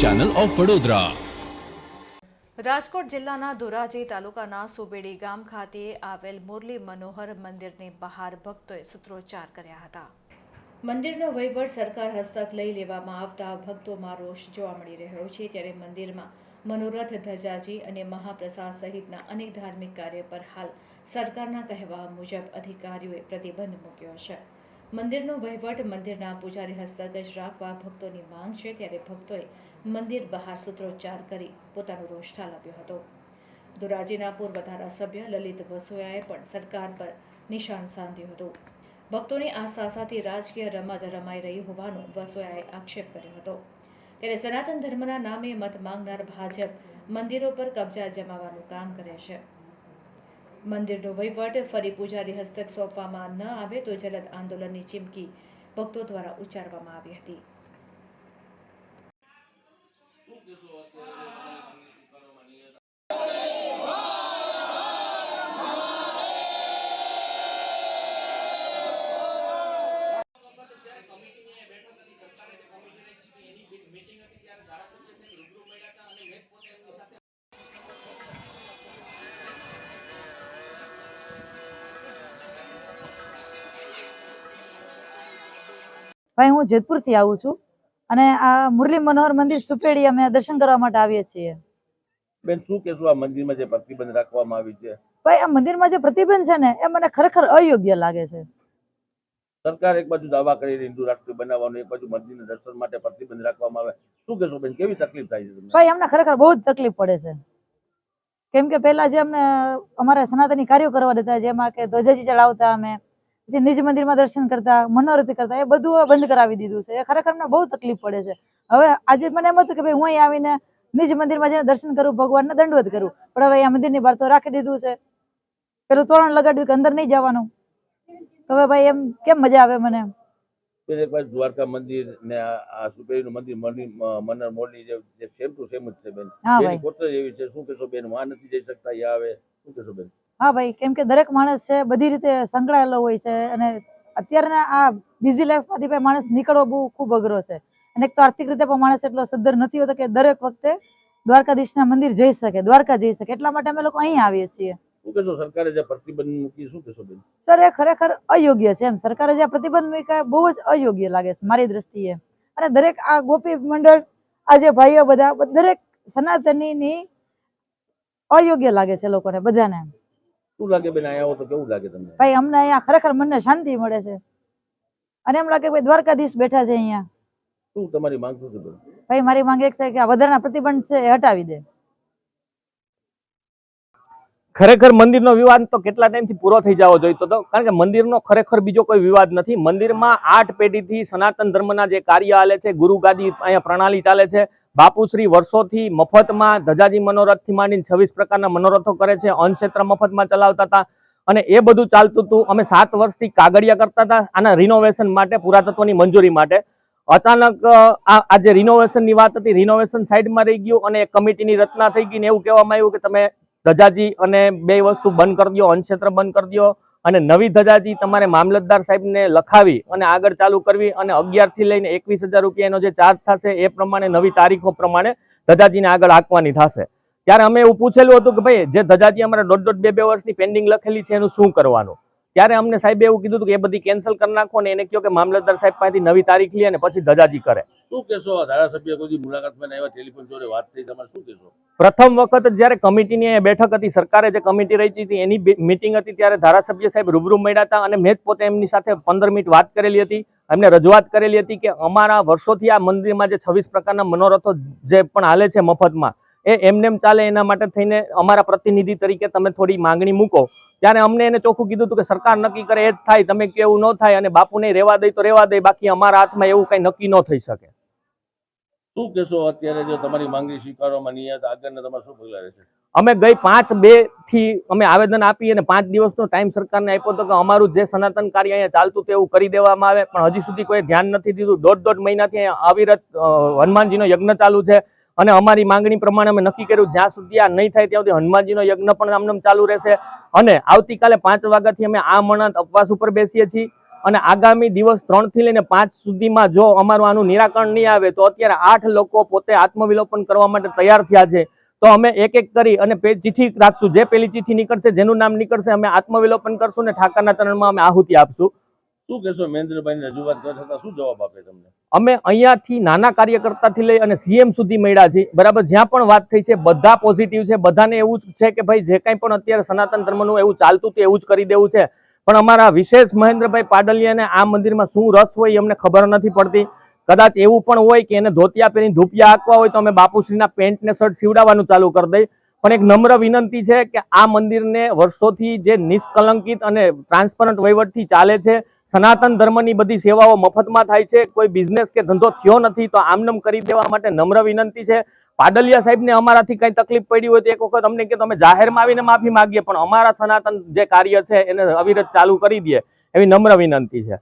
Channel of Vadodara Rajkot જિલ્લાના ધોરાજી તાલુકાના સુબેડી ગામ ખાતે આવેલ મુરલી મનોહર મંદિરની બહાર ભક્તોએ સૂત્રોચ્ચાર કર્યા હતા. મંદિરનો વહીવટ સરકાર હસ્તક લઈ લેવામાં આવતા ભક્તોમાં રોષ જોવા મળી રહ્યો છે. ત્યારે મંદિરમાં મનોરથ ધજાજી અને મહાપ્રસાદ સહિતના અનેક ધાર્મિક કાર્ય પર હાલ સરકારના કહેવા મુજબ અધિકારીઓએ પ્રતિબંધ મૂક્યો છે. મંદિરનો વહીવટ મંદિરના પૂજારી હસ્તગજ રાખવા ભક્તોની માંગ છે ત્યારે ભક્તોએ મંદિર બહાર સૂત્રોચ્ચાર કરી પોતાનો રોષ ઠાલવ્યો હતો. ધોરાજીના પૂર્વ ધારાસભ્ય લલિત વસોયાએ પણ સરકાર પર નિશાન સાધ્યું હતું. ભક્તોની આશા સાથે રાજકીય રમત રમાઈ રહી હોવાનો વસોયાએ આક્ષેપ કર્યો હતો. ત્યારે સનાતન ધર્મના નામે મત માંગનાર ભાજપ મંદિરો પર કબજા જમાવાનું કામ કરે છે. મંદિરનો વહીવટ ફરી પૂજારી હસ્તક સોંપવામાં ન આવે તો જલદ આંદોલનની ચીમકી ભક્તો દ્વારા ઉચ્ચારવામાં આવી હતી. ભાઈ હું જેતપુરથી આવું છું અને આ મુરલી મનોહર મંદિર સુપેડી અમે દર્શન કરવા માટે આવીએ છીએ. બેન શું કહેશું? આ મંદિરમાં જે પ્રતિબંધ રાખવામાં આવી છે? ભાઈ આ મંદિરમાં જે પ્રતિબંધ છે ને એ મને ખરેખર અયોગ્ય લાગે છે. સરકાર એક બાજુ દાવા કરી હિન્દુ રાષ્ટ્ર બનાવવાનું એક બાજુ મંદિરના દર્શન માટે પ્રતિબંધ રાખવામાં આવે. શું કહેશો બેન કેવી તકલીફ થાય છે તમને? ભાઈ અમને ખરેખર બહુ જ તકલીફ પડે છે. કેમ કે પહેલા જે અમને અમારા સનાતની કાર્યો કરવા દેતા જેમાં કે ધ્વજાજી ચડાવતા અમે જે નિજ મંદિરમાં દર્શન કરતા મનોરથી કરતા એ બધું બંધ કરાવી દીધું છે. એ ખરેખર મને બહુ તકલીફ પડે છે. હવે આજે મને એમ હતું કે ભાઈ હું અહીં આવીને નિજ મંદિરમાં જઈને દર્શન કરું ભગવાનને દંડવત કરું. પણ હવે આ મંદિરની બહાર તો રાખી દીધું છે. પેલું તોરણ લગાડી દીધું કે અંદર નહીં જવાનું. હવે ભાઈ એમ કેમ મજા આવે મને? દ્વારકા મંદિર ને આ સુપેરી નું મંદિર મની મનર મોરલી જે જે સેમ ટુ સેમ જ છે બેન. હા એની એવી છે. શું કહેશો બેન? વાં નથી જઈ શકતા અહીંયા આવે. શું કહેશો બેન? હા ભાઈ કેમ કે દરેક માણસ છે બધી રીતે સંકળાયેલો હોય છે અને અત્યારના આ બિઝી લાઈફમાંથી ભાઈ માણસ નીકળવો બહુ ખૂબ અઘરો છે. અને એક તો આર્થિક રીતે પણ માણસ એટલો સદ્ધર નથી હોતો કે દરેક વખતે દ્વારકાધીશના મંદિર જઈ શકે દ્વારકા જઈ શકે. એટલા માટે અમે લોકો અહીં આવીએ છીએ. સરકારે જે પ્રતિબંધ મૂકી શું કહેશો બેન? સર એ ખરેખર અયોગ્ય છે એમ. સરકારે જે પ્રતિબંધ મૂક્યા બહુ જ અયોગ્ય લાગે છે મારી દ્રષ્ટિએ. અને દરેક આ ગોપી મંડળ આ જે ભાઈઓ બધા દરેક સનાતનીની અયોગ્ય લાગે છે લોકોને બધાને શું લાગે બેન આવો તો કેવું લાગે તમને? ભાઈ અમને અહીંયા ખરેખર મનને શાંતિ મળે છે. અને એમ લાગે ભાઈ દ્વારકાધીશ બેઠા છે અહીંયા. શું તમારી માંગ શું છે બેન? ભાઈ મારી માંગ એક છે કે આ વધારાના પ્રતિબંધ છે એ હટાવી દે. ખરેખર મંદિરનો વિવાદ તો કેટલા ટાઈમથી પૂરો થઈ જવો જોઈતો હતો કારણ કે મંદિરનો ખરેખર બીજો કોઈ વિવાદ નથી. મંદિરમાં આઠ પેઢીથી સનાતન ધર્મના જે કાર્ય હાલે છે ગુરુ ગાદી અહીંયા પ્રણાલી ચાલે છે. બાપુશ્રી વર્ષોથી મફતમાં ધજાજી મનોરથથી માંડીને છવ્વીસ પ્રકારના મનોરથો કરે છે, અન્નક્ષેત્ર મફતમાં ચલાવતા હતા. અને એ બધું ચાલતું હતું. અમે સાત વર્ષથી કાગળિયા કરતા હતા આના રિનોવેશન માટે, પુરાતત્વની મંજૂરી માટે. અચાનક આ જે રિનોવેશનની વાત હતી રિનોવેશન સાઈડમાં રહી ગયું અને કમિટીની રચના થઈ ગઈ ને એવું કહેવામાં આવ્યું કે તમે ધજાજી અને બે વસ્તુ બંધ કરી દો, અન્નક્ષેત્ર બંધ કરી દો. અને નવી ધજાજી તમારે મામલતદાર સાહેબને લખાવી અને આગળ ચાલુ કરવી અને અગિયારથી લઈને એકવીસ હજાર રૂપિયાનો જે ચાર્જ થશે એ પ્રમાણે નવી તારીખો પ્રમાણે ધજાજીને આગળ આંકવાની થશે. ત્યારે અમે એવું પૂછેલું હતું કે ભાઈ, જે ધજાજી અમારે દોઢ દોઢ બે બે વર્ષની પેન્ડિંગ લખેલી છે એનું શું કરવાનું? ત્યારે અમને સાહેબે એવું કીધું કે એ બધી કેન્સલ કરી નાખો ને એને કહ્યું કે મામલતદાર સાહેબ પાસેથી નવી તારીખ લે અને પછી ધજાજી કરે. શું કહેશો? ધારાસભ્ય કોઈ મુલાકાતમાં આવ્યા, ટેલિફોન જોડે વાત થઈ, તમારે શું કહેશો? પ્રથમ વખત જ્યારે કમિટીની બેઠક હતી, સરકારે જે કમિટી રચી હતી, એની મિટિંગ હતી ત્યારે ધારાસભ્ય સાહેબ રૂબરૂ મળ્યા હતા અને મેં પોતે એમની સાથે પંદર મિનિટ વાત કરેલી હતી. એમને રજૂઆત કરેલી હતી કે અમારા વર્ષોથી આ મંદિરમાં જે છવ્વીસ પ્રકારના મનોરથો જે પણ હાલે છે મફતમાં, એ એમને ચાલે એના માટે થઈને અમારા પ્રતિનિધિ તરીકે તમે થોડી માંગણી મૂકો. ત્યારે અમને એને ચોખ્ખું કીધું હતું કે સરકાર નક્કી કરે, એ જ થાય, તમે કેવું ન થાય અને બાપુને રહેવા દઈ તો રહેવા દઈ બાકી અમારા હાથમાં એવું કઈ નક્કી ન થઈ શકે. શું કહેશો અત્યારે જો તમારી માંગણી સ્વીકારવામાં નિયત આગળને તમારે શું પગલાં રહેશે? અમે ગઈ પાંચ બેથી અમે આવેદન આપી અને પાંચ દિવસનો ટાઈમ સરકારને આપ્યો હતો કે અમારું જે સનાતન કાર્ય અહીંયા ચાલતું તેવું કરી દેવામાં આવે, પણ હજી સુધી કોઈ ધ્યાન નથી દીધું. દોઢ દોઢ મહિનાથી અવિરત હનુમાનજીનો યજ્ઞ ચાલુ છે અને અમારી માંગણી પ્રમાણે અમે નક્કી કર્યું જ્યાં સુધી આ નહીં થાય ત્યાં સુધી હનુમાનજીનો યજ્ઞ પણ આમને ચાલુ રહેશે. અને આવતીકાલે પાંચ વાગ્યાથી અમે આ મણત ઉપવાસ ઉપર બેસીએ છીએ. અને આગામી દિવસ ત્રણથી લઈને પાંચ સુધીમાં જો અમારું આનું નિરાકરણ નહીં આવે તો અત્યારે આઠ લોકો પોતે આત્મવિલોપન કરવા માટે તૈયાર થયા છે. તો અમે એક એક કરી અને ચિઠ્ઠી રાખશું. જે પેલી ચિઠ્ઠી નીકળશે જેનું નામ નીકળશે અમે આત્મવિલોપન કરશું ને ઠાકરના ચરણમાં અમે આહુતિ આપશું. શું કહેશો મહેન્દ્રભાઈ રજૂઆત શું જવાબ આપે તમને? અમે અહીંયાથી નાના કાર્યકર્તાથી લઈ અને સીએમ સુધી મળ્યા છીએ. બરાબર જ્યાં પણ વાત થઈ છે બધા પોઝિટિવ છે. બધાને એવું જ છે કે ભાઈ જે કાંઈ પણ અત્યારે સનાતન ધર્મનું એવું ચાલતું હતું એવું જ કરી દેવું છે. પણ અમારા વિશેષ મહેન્દ્રભાઈ પાડલિયાને આ મંદિરમાં શું રસ હોય એ અમને ખબર નથી પડતી. કદાચ એવું પણ હોય કે એને ધોતિયા પહેરી ધૂપિયા આંકવા હોય તો અમે બાપુશ્રીના પેન્ટ ને શર્ટ સીવડાવવાનું ચાલુ કરી દઈ. પણ એક નમ્ર વિનંતી છે કે આ મંદિરને વર્ષોથી જે નિષ્કલંકિત અને ટ્રાન્સપરન્ટ વહીવટથી ચાલે છે, સનાતન ધર્મની બધી સેવાઓ મફતમાં થાય છે, કોઈ બિઝનેસ કે ધંધો થયો નથી તો આમનમ કરી દેવા માટે નમ્ર વિનંતી છે. પાડલિયા સાહેબને અમારાથી કઈ તકલીફ પડી હોય તો એક વખત અમને કે તમે જાહેરમાં આવીને માફી માગીએ, પણ અમારા સનાતન જે કાર્ય છે એને અવિરત ચાલુ કરી દે એવી નમ્ર વિનંતી છે.